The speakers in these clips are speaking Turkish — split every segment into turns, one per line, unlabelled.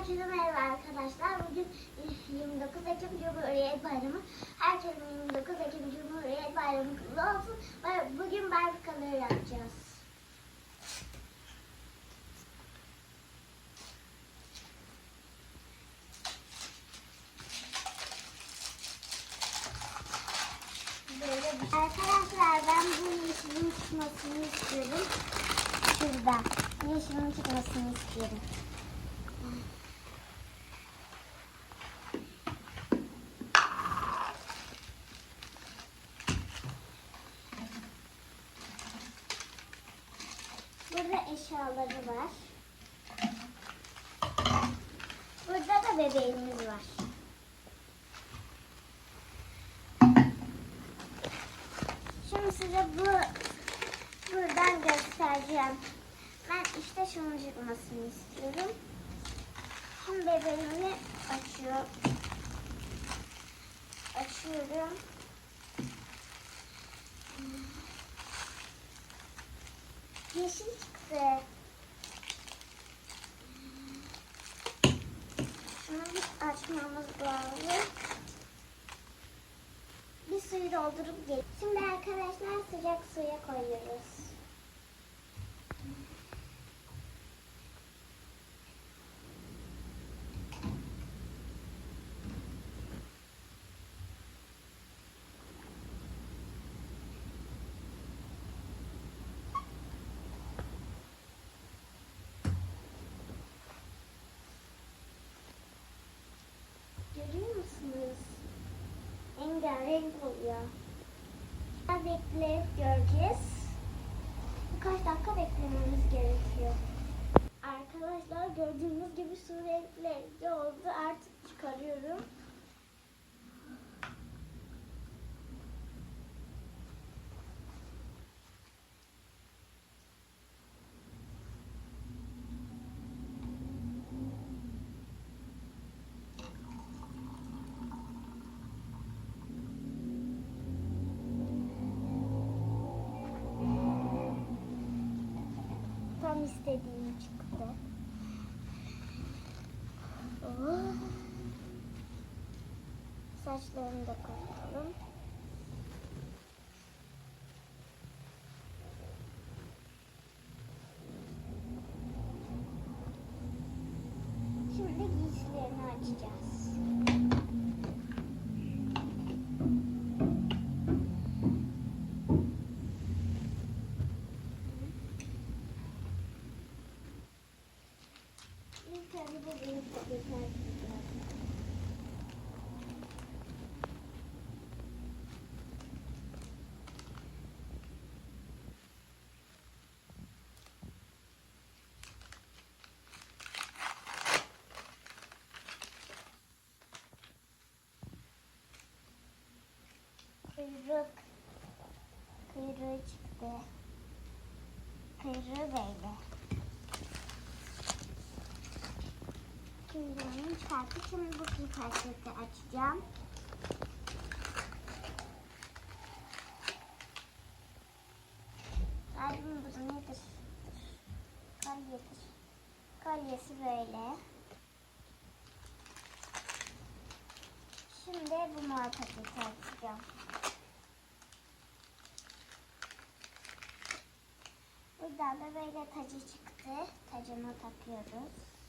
Herkese merhaba arkadaşlar. Bugün 29 Ekim Cumhuriyet Bayramı. Herkesin 29 Ekim Cumhuriyet Bayramı kutlu olsun. Bugün color yapacağız. Böyle Arkadaşlar ben bu yeşilin çıkmasını istiyorum. Şurada. Yeşilin çıkmasını istiyorum. Burada eşyaları var. Burada da bebeğimiz var. Şimdi size bu buradan göstereceğim. Ben işte şunun çıkmasını istiyorum. Şimdi bebeğimi açıyor. Açıyorum. Yeşil çıktı. Şunu bir açmamız lazım. Bir suyu doldurup gel. Şimdi arkadaşlar sıcak suya koyuyoruz. Rengarenk oluyor. Daha bekleyip göreceğiz. Birkaç dakika beklememiz gerekiyor. Arkadaşlar gördüğünüz gibi su renkli oldu. Artık çıkarıyorum. İstediğim çıktı. Oh. Da koyalım. Şimdi giysilerini açacağız. Кирик, киричте, киржевейде. Kuyruğu böyle. Şimdi bu paketi açacağım. Kalbim bu nedir? Kolyedir. Kolyesi böyle. Şimdi bu mor paketi açacağım. Buradan da böyle tacı çıktı. Tacını takıyoruz.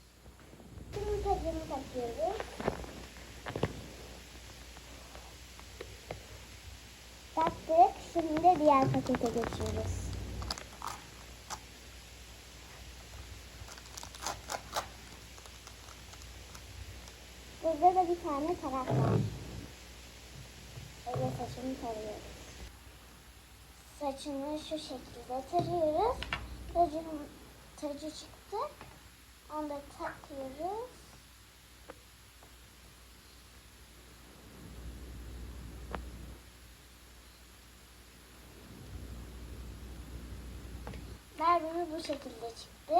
Şimdi tacını takıyoruz. Taktık. Şimdi diğer pakete geçiyoruz. Burada da bir tane tarak var. Böyle saçını tarıyoruz. Saçını şu şekilde tarıyoruz. Tacın, tacı çıktı. Onu da takıyoruz. Barbie'mi bu şekilde çıktı.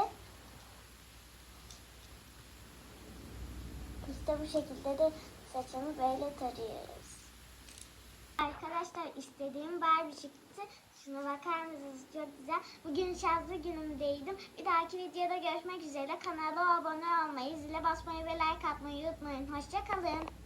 İşte bu şekilde de saçını böyle tarıyoruz. Arkadaşlar istediğim Barbie çıktı. Şuna bakar mısınız? Çok güzel. Bugün şanslı günümdeydim. Bir dahaki videoda görüşmek üzere. Kanala abone olmayı, zile basmayı ve like atmayı unutmayın. Hoşçakalın.